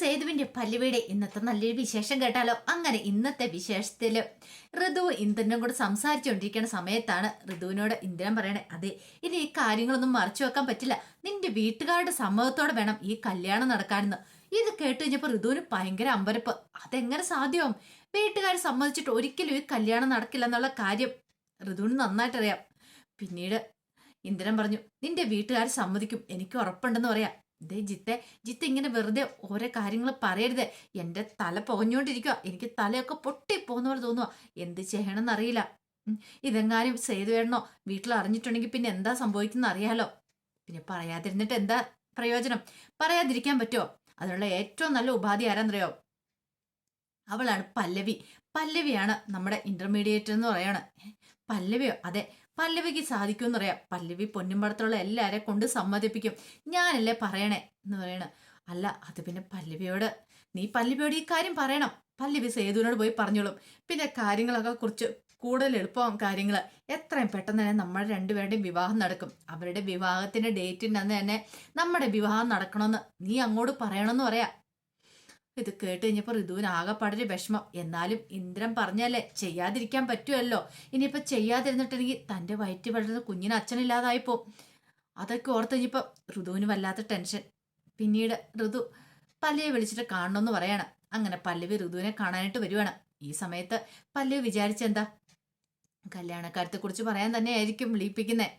സേതുവിന്റെ പല്ലുവീട്. ഇന്നത്തെ നല്ലൊരു വിശേഷം കേട്ടാലോ? അങ്ങനെ ഇന്നത്തെ വിശേഷത്തിൽ ഋതു ഇന്ദ്രനും കൂടെ സംസാരിച്ചുകൊണ്ടിരിക്കുന്ന സമയത്താണ് ഋതുവിനോട് ഇന്ദ്രൻ പറയണേ അതെ ഇനി ഈ കാര്യങ്ങളൊന്നും മറച്ചു വെക്കാൻ പറ്റില്ല. നിന്റെ വീട്ടുകാരുടെ സമ്മതത്തോടെ വേണം ഈ കല്യാണം നടക്കാനെന്ന്. ഇത് കേട്ട് കഴിഞ്ഞപ്പോ ഋതുവിന് ഭയങ്കര അമ്പരപ്പ്. അതെങ്ങനെ സാധ്യമാവും വീട്ടുകാർ സമ്മതിച്ചിട്ട് ഒരിക്കലും ഈ കല്യാണം നടക്കില്ല എന്നുള്ള കാര്യം ഋതുവിന് നന്നായിട്ടറിയാം. പിന്നീട് ഇന്ദ്രൻ പറഞ്ഞു നിന്റെ വീട്ടുകാർ സമ്മതിക്കും. എനിക്ക് ഉറപ്പുണ്ടെന്ന് പറയാം. ദേ ജിത്തെ ജിത്ത് ഇങ്ങനെ വെറുതെ ഓരോ കാര്യങ്ങൾ പറയരുത്. എന്റെ തല പുകഞ്ഞുകൊണ്ടിരിക്കുക എനിക്ക് തലയൊക്കെ പൊട്ടി പൊട്ടിപ്പോകുന്ന പോലെ തോന്നുക എന്ത് ചെയ്യണമെന്ന് അറിയില്ല ഉം, ഇതെങ്ങാനും ചെയ്തു വേണോ വീട്ടിൽ അറിഞ്ഞിട്ടുണ്ടെങ്കിൽ പിന്നെ എന്താ സംഭവിക്കുന്ന അറിയാലോ. പിന്നെ പറയാതിരുന്നിട്ട് എന്താ പ്രയോജനം? പറയാതിരിക്കാൻ പറ്റുമോ അതിനുള്ള ഏറ്റവും നല്ല ഉപാധി ആരാന്നറിയോ? അവളാണ് പല്ലവി. പല്ലവിയാണ് നമ്മുടെ ഇന്റർമീഡിയറ്റ് എന്ന് പറയാണ് പല്ലവിയോ? അതെ. പല്ലവിക്ക് സാധിക്കുമെന്ന് അറിയാം പല്ലവി പൊന്നുമ്പടത്തുള്ള എല്ലാരെ കൊണ്ട് സമ്മതിപ്പിക്കും. ഞാനല്ലേ പറയണേ എന്ന് പറയണ. അല്ല അത് പിന്നെ പല്ലവിയോട്. നീ പല്ലവിയോട് ഈ കാര്യം പറയണം. പല്ലവി സേതുവിനോട് പോയി പറഞ്ഞോളും. പിന്നെ കാര്യങ്ങളൊക്കെ കുറിച്ച് കൂടുതൽ എളുപ്പം കാര്യങ്ങൾ എത്രയും പെട്ടെന്ന് തന്നെ നമ്മുടെ രണ്ടുപേരുടെയും വിവാഹം നടക്കും. അവരുടെ വിവാഹത്തിന്റെ ഡേറ്റിന്റെ അന്ന് തന്നെ നമ്മുടെ വിവാഹം നടക്കണമെന്ന് നീ അങ്ങോട്ട് പറയണമെന്ന് പറയാ. ഇത് കേട്ട് കഴിഞ്ഞപ്പോൾ ഋതുവിന് ആകെപ്പാടൊരു വിഷമം. എന്നാലും ഇന്ദ്രൻ പറഞ്ഞല്ലേ ചെയ്യാതിരിക്കാൻ പറ്റുമല്ലോ. ഇനിയിപ്പോൾ ചെയ്യാതിരുന്നിട്ടുണ്ടെങ്കിൽ തന്റെ വയറ്റി വളരുന്ന കുഞ്ഞിന് അച്ഛനില്ലാതായിപ്പോ അതൊക്കെ ഓർത്ത് കഴിഞ്ഞപ്പോൾ ഋതുവിന് വല്ലാത്ത ടെൻഷൻ. പിന്നീട് ഋതു പല്ലവിയെ വിളിച്ചിട്ട് കാണണമെന്ന് പറയാണ്. അങ്ങനെ പല്ലവി ഋതുവിനെ കാണാനായിട്ട് വരുവാണ്. ഈ സമയത്ത് പല്ലവി വിചാരിച്ചെന്താ? കല്യാണക്കാര്യത്തെക്കുറിച്ച് പറയാൻ തന്നെയായിരിക്കും വിളിപ്പിക്കുന്നത്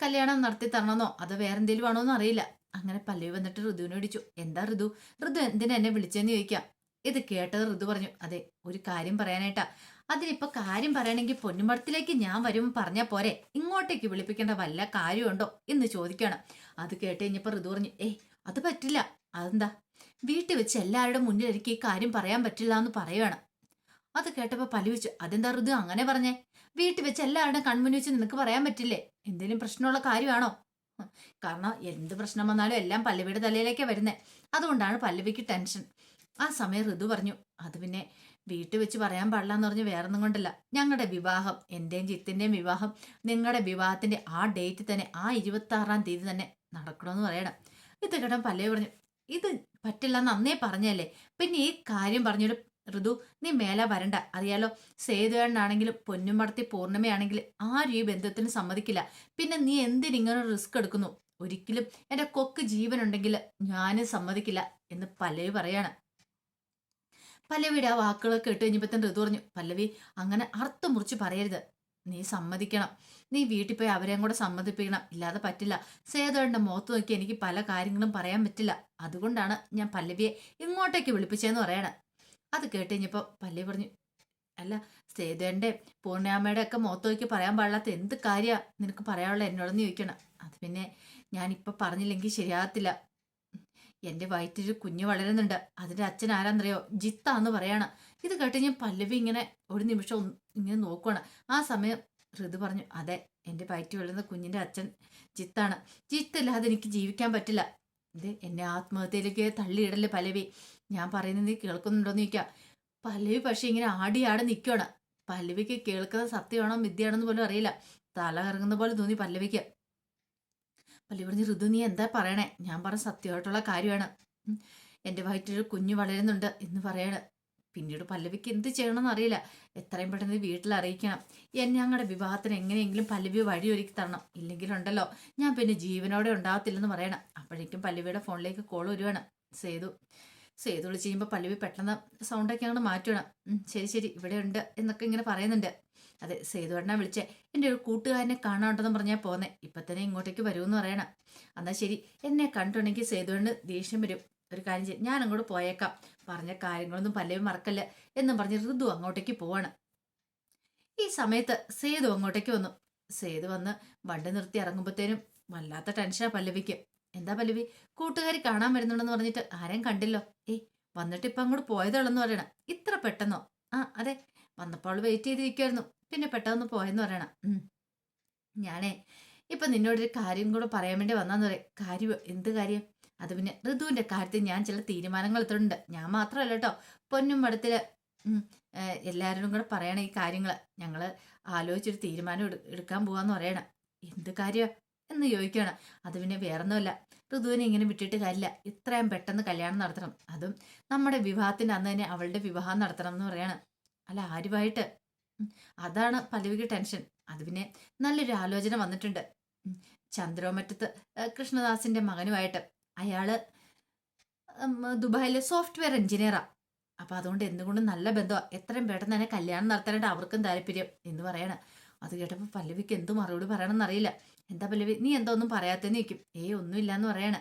കല്യാണം നടത്തി തരണമെന്നോ അത് വേറെന്തേലും ആണോ എന്ന് അറിയില്ല അങ്ങനെ പല്ലവി വന്നിട്ട് ഋതുവിനെ വിളിച്ചു. എന്താ ഋതു? ഋതു എന്തിനാ എന്നെ വിളിച്ചെന്ന് ചോദിക്കാം? ഇത് കേട്ടത് ഋതു പറഞ്ഞു അതെ ഒരു കാര്യം പറയാനായിട്ടാ. അതിനിപ്പോ കാര്യം പറയണമെങ്കിൽ പൊന്നുമടത്തിലേക്ക് ഞാൻ വരും പറഞ്ഞാ പോരെ. ഇങ്ങോട്ടേക്ക് വിളിപ്പിക്കേണ്ട വല്ല കാര്യമുണ്ടോ? എന്ന് ചോദിക്കണം. അത് കേട്ട് കഴിഞ്ഞപ്പോ ഋതു പറഞ്ഞു ഏയ് അത് പറ്റില്ല. അതെന്താ? വീട്ടിൽ വെച്ച് എല്ലാവരുടെ മുന്നിൽ എനിക്ക് ഈ കാര്യം പറയാൻ പറ്റില്ല എന്ന് പറയുകയാണ് അത് കേട്ടപ്പോ പല്ലി വെച്ചു അതെന്താ ഋതു അങ്ങനെ പറഞ്ഞേ? വീട്ടിൽ വെച്ച് എല്ലാവരുടെയും കൺമുന്നിൽ വെച്ച് നിനക്ക് പറയാൻ പറ്റില്ലേ? എന്തെങ്കിലും പ്രശ്നമുള്ള കാര്യമാണോ? കാരണം എന്ത് പ്രശ്നം വന്നാലും എല്ലാം പല്ലവിയുടെ തലയിലേക്കാണ് വരുന്നേ. അതുകൊണ്ടാണ് പല്ലവിക്ക് ടെൻഷൻ. ആ സമയം ഋതു പറഞ്ഞു അത് പിന്നെ വീട്ടിൽ വെച്ച് പറയാൻ പാടില്ല എന്ന് പറഞ്ഞ് വേറൊന്നും കൊണ്ടല്ല. ഞങ്ങളുടെ വിവാഹം എന്റെയും ചിത്തിന്റെയും വിവാഹം നിങ്ങളുടെ വിവാഹത്തിന്റെ ആ ഡേറ്റ് തന്നെ ആ ഇരുപത്തി ആറാം തീയതി തന്നെ നടക്കണമെന്ന് പറയണം. ഇത് കേട്ടോ പല്ലവി പറഞ്ഞു ഇത് പറ്റില്ല എന്ന് അന്നേ പറഞ്ഞല്ലേ. പിന്നെ ഈ കാര്യം പറഞ്ഞൊരു ഋതു നീ മേലെ വരണ്ട. അറിയാലോ സേതുവേണ്ണാണെങ്കിലും പൊന്നുമടത്തി പൂർണിമയാണെങ്കിലും ആരും ഈ ബന്ധത്തിന് സമ്മതിക്കില്ല. പിന്നെ നീ എന്തിനിങ്ങനെ റിസ്ക് എടുക്കുന്നു? ഒരിക്കലും എന്റെ കൊക്ക് ജീവനുണ്ടെങ്കിൽ ഞാനും സമ്മതിക്കില്ല എന്ന് പല്ലവി പറയാണ്. പല്ലവിയുടെ ആ വാക്കുകളൊക്കെ കഴിഞ്ഞപ്പോൾ തന്നെ ഋതു പറഞ്ഞു പല്ലവി അങ്ങനെ അർത്ഥം മുറിച്ച് പറയരുത്. നീ സമ്മതിക്കണം. നീ വീട്ടിൽ പോയി അവരെയും കൂടെ സമ്മതിപ്പിക്കണം. ഇല്ലാതെ പറ്റില്ല. സേതുവേണ്ട മുഖത്ത് നോക്കി എനിക്ക് പല കാര്യങ്ങളും പറയാൻ പറ്റില്ല. അതുകൊണ്ടാണ് ഞാൻ പല്ലവിയെ ഇങ്ങോട്ടേക്ക് വിളിപ്പിച്ചതെന്ന് പറയണം. അത് കേട്ട് പല്ലവി പറഞ്ഞു അല്ല സേതുവിന്റെ പൂർണിയാമ്മയുടെ ഒക്കെ മുഖത്ത് നോക്കി പറയാൻ പാടില്ലാത്ത എന്ത് കാര്യമാണ് നിനക്ക് പറയാനുള്ള എന്നോടൊന്ന് ചോദിക്കണം. അത് പിന്നെ ഞാനിപ്പോൾ പറഞ്ഞില്ലെങ്കിൽ ശരിയാകത്തില്ല. എന്റെ വയറ്റിൽ കുഞ്ഞ് വളരുന്നുണ്ട്. അതിന്റെ അച്ഛൻ ആരാന്നറിയോ? ജിത്താന്ന് പറയണം. ഇത് കേട്ട് ഞാൻ പല്ലവി ഇങ്ങനെ ഒരു നിമിഷം ഇങ്ങനെ നോക്കുവാണ്. ആ സമയം ഋതു പറഞ്ഞു അതെ എന്റെ വയറ്റിൽ വളരുന്ന കുഞ്ഞിന്റെ അച്ഛൻ ജിത്താണ്. ജിത്തില്ലാതെ എനിക്ക് ജീവിക്കാൻ പറ്റില്ല. ഇത് എന്നെ ആത്മഹത്യയിലേക്ക് തള്ളിയിടല്ലേ പല്ലവി. ഞാൻ പറയുന്നത് നീ കേൾക്കുന്നുണ്ടോന്ന് ചോദിക്കാം. പല്ലവി പക്ഷെ ഇങ്ങനെ ആടി ആടി നിൽക്കുകയാണ് പല്ലവിക്ക് കേൾക്കുന്നത് സത്യമാണോ മിഥ്യയാണെന്ന് പോലും അറിയില്ല. തല കറങ്ങുന്ന പോലെ തോന്നി പല്ലവിക്ക്. പല്ലവി പറഞ്ഞു ഋതു നീ എന്താ പറയണേ? ഞാൻ പറഞ്ഞ സത്യമായിട്ടുള്ള കാര്യമാണ്. എന്റെ വയറ്റിലൊരു കുഞ്ഞ് വളരുന്നുണ്ട് എന്ന് പറയാണ്. പിന്നീട് പല്ലവിക്ക് എന്ത് ചെയ്യണമെന്ന് അറിയില്ല. എത്രയും പെട്ടെന്ന് വീട്ടിൽ അറിയിക്കണം. എന്നെ ഞങ്ങളുടെ വിവാഹത്തിന് എങ്ങനെയെങ്കിലും പല്ലവി വഴി ഒരുക്കി തരണം. ഇല്ലെങ്കിലുണ്ടല്ലോ ഞാൻ പിന്നെ ജീവനോടെ ഉണ്ടാകത്തില്ലെന്ന് പറയണം. അപ്പോഴേക്കും പല്ലവിയുടെ ഫോണിലേക്ക് കോൾ വരുവാണ്. സേതു സേതു വിളിച്ച് കഴിയുമ്പോൾ പല്ലവി പെട്ടെന്ന് സൗണ്ടൊക്കെ അങ്ങോട്ട് മാറ്റണം ശരി ശരി ഇവിടെ ഉണ്ട് എന്നൊക്കെ ഇങ്ങനെ പറയുന്നുണ്ട്. അതെ സേതുവേട്ടനാ വിളിച്ചേ എന്റെ ഒരു കൂട്ടുകാരനെ കാണാണ്ടെന്ന് പറഞ്ഞാൽ പോന്നെ. ഇപ്പം തന്നെ ഇങ്ങോട്ടേക്ക് വരുമെന്ന് പറയണം. എന്നാൽ ശരി എന്നെ കണ്ടുണ്ടെങ്കിൽ സേതുവേണ് ദേഷ്യം വരും. ഒരു കാര്യം ചെയ്യും ഞാൻ അങ്ങോട്ട് പോയേക്കാം. പറഞ്ഞ കാര്യങ്ങളൊന്നും പല്ലവി മറക്കല്ല എന്നും പറഞ്ഞ് ഋതു അങ്ങോട്ടേക്ക് പോവാണ്. ഈ സമയത്ത് സേതു അങ്ങോട്ടേക്ക് വന്നു. സേതു വന്ന് വണ്ടി നിർത്തി ഇറങ്ങുമ്പോഴത്തേനും വല്ലാത്ത ടെൻഷനാണ് പല്ലവിക്ക്. എന്താ പല്ലവി? കൂട്ടുകാരി കാണാൻ വരുന്നുണ്ടെന്ന് പറഞ്ഞിട്ട് ആരെയും കണ്ടില്ലോ? ഏയ് വന്നിട്ട് ഇപ്പം അങ്ങോട്ട് പോയതുള്ളെന്ന് പറയണം. ഇത്ര പെട്ടെന്നോ? ആ അതെ. വന്നപ്പോൾ വെയിറ്റ് ചെയ്തിരിക്കുമായിരുന്നു പിന്നെ പെട്ടെന്ന് പോയെന്ന് പറയണം. ഞാനേ ഇപ്പൊ നിന്നോടൊരു കാര്യം കൂടെ പറയാൻ വേണ്ടി വന്നാന്ന് പറയാം. കാര്യം എന്ത് കാര്യം? അത് പിന്നെ ഋതുവിന്റെ കാര്യത്തിൽ ഞാൻ ചില തീരുമാനങ്ങൾ എടുത്തിട്ടുണ്ട്. ഞാൻ മാത്രമല്ല കേട്ടോ പൊന്നും മടത്തിൽ എല്ലാവരും കൂടെ പറയണ ഈ കാര്യങ്ങൾ ഞങ്ങൾ ആലോചിച്ചൊരു തീരുമാനം എടു- എടുക്കാൻ പോവാന്ന് പറയണം. എന്ത് കാര്യം? എന്ന് ചോദിക്കുകയാണ്. അത് പിന്നെ വേറൊന്നുമല്ല. ഋതുവിനെ ഇങ്ങനെ വിട്ടിട്ട് കാര്യമില്ല. ഇത്രയും പെട്ടെന്ന് കല്യാണം നടത്തണം. അതും നമ്മുടെ വിവാഹത്തിന്റെ അന്ന് തന്നെ അവളുടെ വിവാഹം നടത്തണം എന്ന് പറയാണ്. അല്ല ആരുമായിട്ട്? അതാണ് പല്ലവിക്ക് ടെൻഷൻ. അത് പിന്നെ നല്ലൊരു ആലോചന വന്നിട്ടുണ്ട്. ചന്ദ്രോമറ്റത്ത് കൃഷ്ണദാസിന്റെ മകനുമായിട്ട്. അയാൾ ദുബായിലെ സോഫ്റ്റ്വെയർ എഞ്ചിനീയറാ. അപ്പൊ അതുകൊണ്ട് എന്തുകൊണ്ടും നല്ല ബന്ധമാണ് എത്രയും പെട്ടെന്ന് തന്നെ കല്യാണം നടത്താനായിട്ട് അവർക്കും താല്പര്യം എന്ന് പറയണം. അത് കേട്ടപ്പോൾ പല്ലവിക്ക് എന്ത് മറുപടി പറയണമെന്ന് അറിയില്ല. എന്താ പല്ലവി? നീ എന്തോ ഒന്നും പറയാത്തന്നെ നിൽക്കും ഏ ഒന്നുമില്ല എന്ന് പറയണ.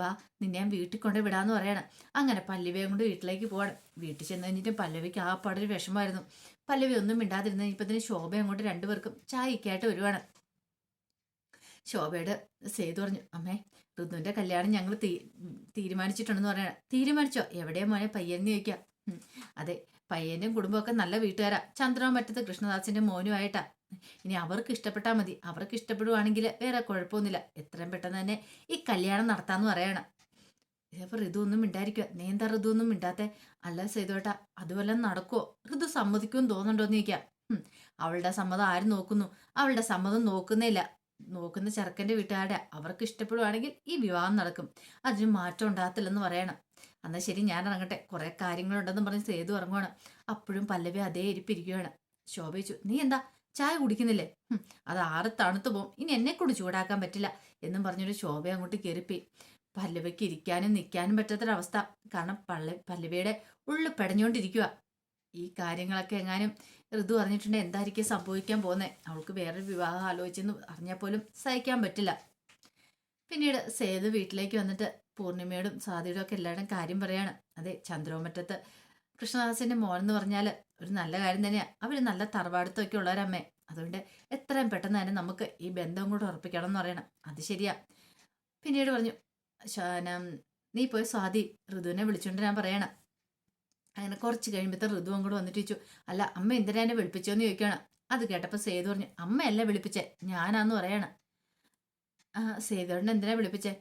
ബാ നിന്നെ ഞാൻ വീട്ടിൽ കൊണ്ട് വിടാന്ന് പറയണ. അങ്ങനെ പല്ലവിയെ കൊണ്ട് വീട്ടിലേക്ക് പോകണം വീട്ടിൽ ചെന്ന് കഴിഞ്ഞിട്ട് പല്ലവിക്ക് ആ പാടൊരു വിഷമമായിരുന്നു. പല്ലവി ഒന്നും മിണ്ടാതിരുന്ന ഇപ്പൊ ഇതിന് ശോഭ അങ്ങോട്ട് രണ്ടുപേർക്കും ചായക്കായിട്ട് വരുവാണ്. ശോഭയുടെ സേതു പറഞ്ഞു അമ്മേ ഋതുവിന്റെ കല്യാണം ഞങ്ങൾ തീ തീരുമാനിച്ചിട്ടുണ്ടെന്ന് പറയണ. തീരുമാനിച്ചോ? എവിടെയാ മോനെ പയ്യനെന്ന് ചോദിക്കാം. അതെ പയ്യന്റെയും കുടുംബമൊക്കെ നല്ല വീട്ടുകാരാ. ചന്ദ്രമറ്റത്ത് കൃഷ്ണദാസിന്റെ മോനുമായിട്ടാ. ഇനി അവർക്ക് ഇഷ്ടപ്പെട്ടാൽ മതി. അവർക്ക് ഇഷ്ടപ്പെടുവാണെങ്കിൽ വേറെ കുഴപ്പമൊന്നുമില്ല. എത്രയും പെട്ടെന്ന് തന്നെ ഈ കല്യാണം നടത്താമെന്ന് പറയണം. ഇതപ്പോ ഋതു ഒന്നും മിണ്ടായിരിക്കുക നീ ഋതു ഒന്നും മിണ്ടാത്തെ? അല്ല സേതുവേട്ടാ അതുവല്ലം നടക്കുമോ ഋതു സമ്മതിക്കുമെന്ന് തോന്നുന്നുണ്ടോന്ന് ചോദിക്കാം. അവളുടെ സമ്മതം ആരും നോക്കുന്നു? അവളുടെ സമ്മതം നോക്കുന്നേയില്ല. നോക്കുന്ന ചെറുക്കന്റെ വീട്ടുകാരുടെ അവർക്ക് ഇഷ്ടപ്പെടുവാണെങ്കിൽ ഈ വിവാഹം നടക്കും. അതിന് മാറ്റം ഉണ്ടാകത്തില്ലെന്ന് പറയണം. എന്നാൽ ശരി ഞാൻ ഇറങ്ങട്ടെ. കുറെ കാര്യങ്ങളുണ്ടെന്ന് പറഞ്ഞ് സേതു ഇറങ്ങുവാണ്. അപ്പോഴും പല്ലവി അതേ ഇരിപ്പിരിക്കുകയാണ് ശോഭിച്ചു നീ എന്താ? ചായ കുടിക്കുന്നില്ലേ? അത് ആറ് തണുത്തു പോവും. ഇനി എന്നെ കൂടി ചൂടാക്കാൻ പറ്റില്ല എന്നും പറഞ്ഞൊരു ശോഭ അങ്ങോട്ട് കയറിപ്പോയി. പല്ലവിക്ക് ഇരിക്കാനും നിൽക്കാനും പറ്റാത്തൊരവസ്ഥ. കാരണം പള്ള പല്ലവിയുടെ ഉള്ളു പെടഞ്ഞുകൊണ്ടിരിക്കുക ഈ കാര്യങ്ങളൊക്കെ എങ്ങാനും ഋതു അറിഞ്ഞിട്ടുണ്ടെങ്കിൽ എന്തായിരിക്കും സംഭവിക്കാൻ പോകുന്നത് അവൾക്ക് വേറൊരു വിവാഹം ആലോചിച്ചെന്ന് അറിഞ്ഞാൽ പോലും സഹിക്കാൻ പറ്റില്ല. പിന്നീട് സേതു വീട്ടിലേക്ക് വന്നിട്ട് പൂർണിമയോടും സ്വാതിയോടും ഒക്കെ എല്ലാവരുടെയും കാര്യം പറയാണ്. അതെ ചന്ദ്രോമറ്റത്ത് കൃഷ്ണദാസിന്റെ മോൻ എന്ന് പറഞ്ഞാൽ ഒരു നല്ല കാര്യം തന്നെയാണ് അവർ നല്ല തറവാടുത്തൊക്കെ ഉള്ളവരമ്മേ. അതുകൊണ്ട് എത്രയും പെട്ടെന്ന് തന്നെ നമുക്ക് ഈ ബന്ധം കൂടെ ഉറപ്പിക്കണം എന്ന് പറയണം. അത് ശരിയാ. പിന്നീട് പറഞ്ഞു ശാനം നീ പോയി സ്വാതി ഋതുവിനെ വിളിച്ചുകൊണ്ട് ഞാൻ പറയണം. അങ്ങനെ കുറച്ച് കഴിയുമ്പോഴത്തെ ഋതു അങ്ങോട്ട് വന്നിട്ട് ചോദിച്ചു അല്ല അമ്മ എന്തിനാ എന്നെ വിളിപ്പിച്ചോന്ന് ചോദിക്കണം അത് കേട്ടപ്പോൾ സേതു പറഞ്ഞു അമ്മയല്ല വിളിപ്പിച്ചേ ഞാനാന്ന് പറയണം. സേതുവിനെ എന്തിനാ വിളിപ്പിച്ചേ?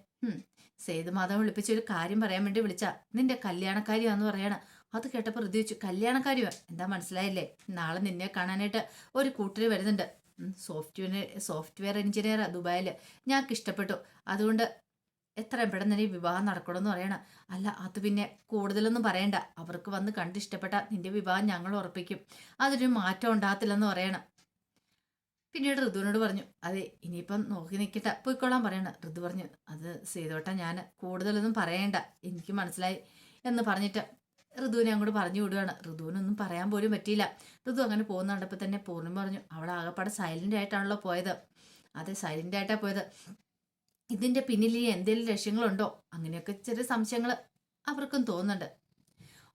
സേതു മാധവൻ വിളിപ്പിച്ച ഒരു കാര്യം പറയാൻ വേണ്ടി വിളിച്ചാ. നിന്റെ കല്യാണക്കാരിയാന്ന് പറയണ. അത് കേട്ടപ്പോൾ ഋതു വെച്ചു എന്താ മനസ്സിലായില്ലേ? നാളെ നിന്നെ കാണാനായിട്ട് ഒരു കൂട്ടര് വരുന്നുണ്ട്. സോഫ്റ്റ്വെയർ സോഫ്റ്റ്വെയർ എഞ്ചിനീയർ ദുബായിൽ ഞങ്ങൾക്ക് ഇഷ്ടപ്പെട്ടു. അതുകൊണ്ട് എത്രയും പെട്ടെന്ന് തന്നെ വിവാഹം നടക്കണമെന്ന് പറയണം. അല്ല അത് പിന്നെ കൂടുതലൊന്നും പറയണ്ട. അവർക്ക് വന്ന് കണ്ടിഷ്ടപ്പെട്ട നിന്റെ വിവാഹം ഞങ്ങൾ ഉറപ്പിക്കും. അതൊരു മാറ്റം ഉണ്ടാകത്തില്ലെന്ന് പറയണം. പിന്നീട് ഋതുവിനോട് പറഞ്ഞു അതെ ഇനിയിപ്പം നോക്കി നിൽക്കട്ടെ പോയിക്കോളാൻ പറയണം. ഋതു പറഞ്ഞു അത് ചെയ്തോട്ടെ ഞാൻ കൂടുതലൊന്നും പറയണ്ട. എനിക്ക് മനസ്സിലായി. എന്ന് പറഞ്ഞിട്ട് ഋതുവിനെ അങ്ങോട്ട് പറഞ്ഞു വിടുകയാണ്. ഋതുവിനൊന്നും പറയാൻ പോലും പറ്റിയില്ല. ഋതു അങ്ങനെ പോകുന്ന കണ്ടപ്പോൾ തന്നെ പൂർണിമ പറഞ്ഞു അവൾ ആകെപ്പാടെ സൈലന്റ് ആയിട്ടാണല്ലോ പോയത്. അതെ സൈലന്റ് ആയിട്ടാണ് പോയത്. ഇതിന്റെ പിന്നിൽ ഈ എന്തെങ്കിലും ലക്ഷ്യങ്ങളുണ്ടോ? അങ്ങനെയൊക്കെ ചെറിയ സംശയങ്ങൾ അവർക്കും തോന്നുന്നുണ്ട്.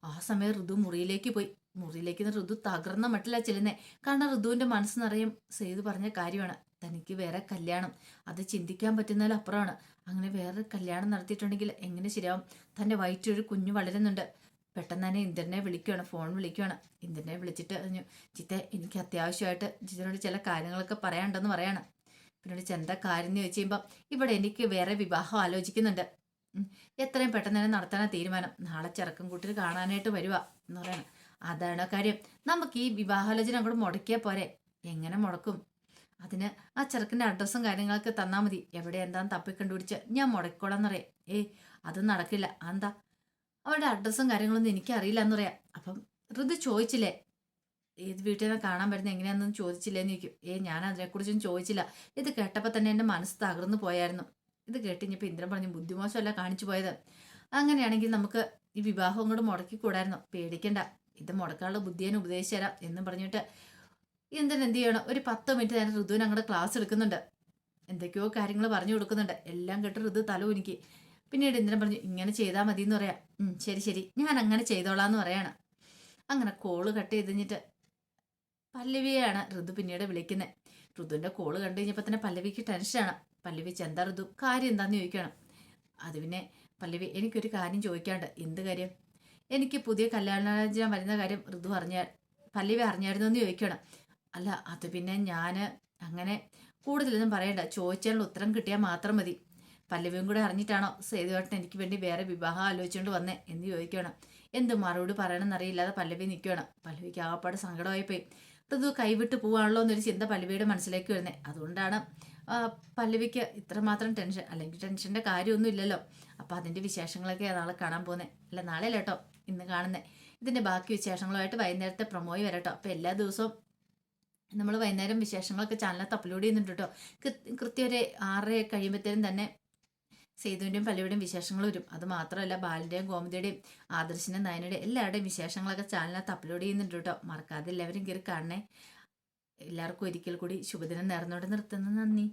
ആ സമയം ഋതു മുറിയിലേക്ക് പോയി. മുറിയിലേക്ക് ഋതു തകർന്ന മട്ടിലാണ് ചെല്ലുന്നേ. കാരണം ഋതുവിന്റെ മനസ്സ് നിറയും സേതു പറഞ്ഞ കാര്യമാണ്. തനിക്ക് വേറെ കല്യാണം. അത് ചിന്തിക്കാൻ പറ്റുന്നതിലപ്പുറമാണ് അങ്ങനെ വേറെ കല്യാണം നടത്തിയിട്ടുണ്ടെങ്കിൽ എങ്ങനെ ശരിയാവും? തന്റെ വയറ്റൊരു കുഞ്ഞു വളരുന്നുണ്ട്. പെട്ടെന്ന് തന്നെ ഇന്ദ്രനെ വിളിക്കുകയാണ് ഫോൺ വിളിക്കുകയാണ് ഇന്ദ്രനെ വിളിച്ചിട്ട് പറഞ്ഞു ചിത്തെ എനിക്ക് അത്യാവശ്യമായിട്ട് ചിത്തനോട് ചില കാര്യങ്ങളൊക്കെ പറയാനുണ്ടെന്ന് പറയാണ്. പിന്നോട് ചെന്ത കാര്യം എന്ന് ചോദിച്ചു ഇവിടെ എനിക്ക് വേറെ വിവാഹം ആലോചിക്കുന്നുണ്ട്. എത്രയും പെട്ടെന്ന് തന്നെ നടത്താനാണ് തീരുമാനം. നാളെ ചെറുക്കം കൂട്ടിൽ കാണാനായിട്ട് വരുക എന്ന് പറയണം. അതാണ് കാര്യം? നമുക്ക് ഈ വിവാഹാലോചന അങ്ങോട്ട് മുടക്കിയാൽ പോരെ. എങ്ങനെ മുടക്കും? അതിന് ആ ചെറുക്കന്റെ അഡ്രസ്സും കാര്യങ്ങളൊക്കെ തന്നാൽ മതി. എവിടെ എന്താന്ന് തപ്പിക്കണ്ടുപിടിച്ച് ഞാൻ മുടക്കോളാം ഏയ് അത് നടക്കില്ല. എന്താ അവളുടെ അഡ്രസ്സും കാര്യങ്ങളൊന്നും എനിക്കറിയില്ല എന്ന് പറയാം. അപ്പം ഋതു ചോദിച്ചില്ലേ ഏത് വീട്ടിൽ നിന്ന് കാണാൻ പറ്റുന്ന എങ്ങനെയാണെന്ന് ചോദിച്ചില്ലേന്ന് ചോദിക്കും. ഏ ഞാൻ അതിനെക്കുറിച്ചൊന്നും ചോദിച്ചില്ല. ഇത് കേട്ടപ്പോൾ തന്നെ എന്റെ മനസ്സ് തകർന്നു പോയായിരുന്നു. ഇത് കേട്ട് ഇനിയിപ്പോൾ ഇന്ദ്രൻ പറഞ്ഞു ബുദ്ധിമോശമല്ല കാണിച്ചു പോയത്. അങ്ങനെയാണെങ്കിൽ നമുക്ക് ഈ വിവാഹം കൂടെ മുടക്കിക്കൂടായിരുന്നു. പേടിക്കണ്ട. ഇത് മുടക്കാനുള്ള ബുദ്ധിയെ ഉപദേശിച്ചു തരാം എന്നും പറഞ്ഞിട്ട് ഇന്ദ്രൻ എന്ത് ചെയ്യണം? ഒരു പത്ത് മിനിറ്റ് നേരം ഋതുവിന് അങ്ങോട്ട് ക്ലാസ് എടുക്കുന്നുണ്ട്. എന്തൊക്കെയോ കാര്യങ്ങൾ പറഞ്ഞു കൊടുക്കുന്നുണ്ട്. എല്ലാം കേട്ട് ഋതു തല ഉനിക്ക് പിന്നീട് ഇന്ദ്രൻ പറഞ്ഞു ഇങ്ങനെ ചെയ്താൽ മതി എന്ന് പറയാം. "ഉം, ശരി ശരി. ഞാൻ അങ്ങനെ ചെയ്തോളാം എന്ന് പറയാണ്. അങ്ങനെ കോൾ കട്ട് ചെയ്തിട്ട് പല്ലവിയെയാണ് ഋതു പിന്നീട് വിളിക്കുന്നത് ഋതുവിന്റെ കോൾ കണ്ടു കഴിഞ്ഞപ്പോൾ തന്നെ പല്ലവിക്ക് ടെൻഷനാണ് പല്ലവി ചെന്താ ഋതു? കാര്യം എന്താന്ന് ചോദിക്കണം. അത് പിന്നെ പല്ലവി എനിക്കൊരു കാര്യം ചോദിക്കാണ്ട് എന്ത് കാര്യം? എനിക്ക് പുതിയ കല്യാണാലോചന വരുന്ന കാര്യം ഋതു അറിഞ്ഞ പല്ലവി അറിഞ്ഞായിരുന്നു എന്ന് ചോദിക്കണം. അല്ല അത് പിന്നെ ഞാൻ അങ്ങനെ കൂടുതലൊന്നും പറയണ്ട. ചോദിച്ചാലുള്ള ഉത്തരം കിട്ടിയാൽ മാത്രം മതി. പല്ലവിയും കൂടെ അറിഞ്ഞിട്ടാണോ സേതുവേട്ടൻ എനിക്ക് വേണ്ടി വേറെ വിവാഹം ആലോചിച്ചുകൊണ്ട് വന്നേ എന്ന് ചോദിക്കണം എന്ത് മറുപടി പറയണമെന്നറിയില്ലാതെ പല്ലവി നിൽക്കുകയാണ്. പല്ലവിക്ക് ആകപ്പാട് സങ്കടമായി പോയി ഋതു കൈവിട്ട് പോവാണല്ലോ എന്നൊരു ചിന്ത പല്ലവിയുടെ മനസ്സിലേക്ക് വരുന്നത് അതുകൊണ്ടാണ് പല്ലവിക്ക് ഇത്രമാത്രം ടെൻഷൻ അല്ലെങ്കിൽ ടെൻഷന്റെ കാര്യമൊന്നും ഇല്ലല്ലോ. അപ്പോൾ അതിന്റെ വിശേഷങ്ങളൊക്കെ നാളെ കാണാൻ പോകുന്നത് അല്ല നാളെ അല്ല കേട്ടോ ഇന്ന് കാണുന്നത് ഇതിന്റെ ബാക്കി വിശേഷങ്ങളുമായിട്ട് വൈകുന്നേരത്തെ പ്രൊമോയി വരട്ടോ. അപ്പോൾ എല്ലാ ദിവസവും നമ്മൾ വൈകുന്നേരം വിശേഷങ്ങളൊക്കെ ചാനലിനകത്ത് അപ്ലോഡ് ചെയ്യുന്നുണ്ട് കേട്ടോ. കൃത്യം ഒരു ആറര കഴിയുമ്പോഴത്തേനും തന്നെ സേതുവിന്റെയും പള്ളിയുടെയും വിശേഷങ്ങൾ വരും. അത് മാത്രമല്ല ബാലിന്റെയും ഗോമതിയുടെയും ആദർശിന്റെയും നയനയുടെയും എല്ലാവരുടെയും വിശേഷങ്ങളൊക്കെ ചാനലിനകത്ത് അപ്ലോഡ് ചെയ്യുന്നുണ്ട് കേട്ടോ. മറക്കാതെ എല്ലാവരും കയറി കാണണേ. എല്ലാവർക്കും ഒരിക്കൽ കൂടി ശുഭദിനം നേർന്നോടെ നിർത്തുന്നു. നന്ദി.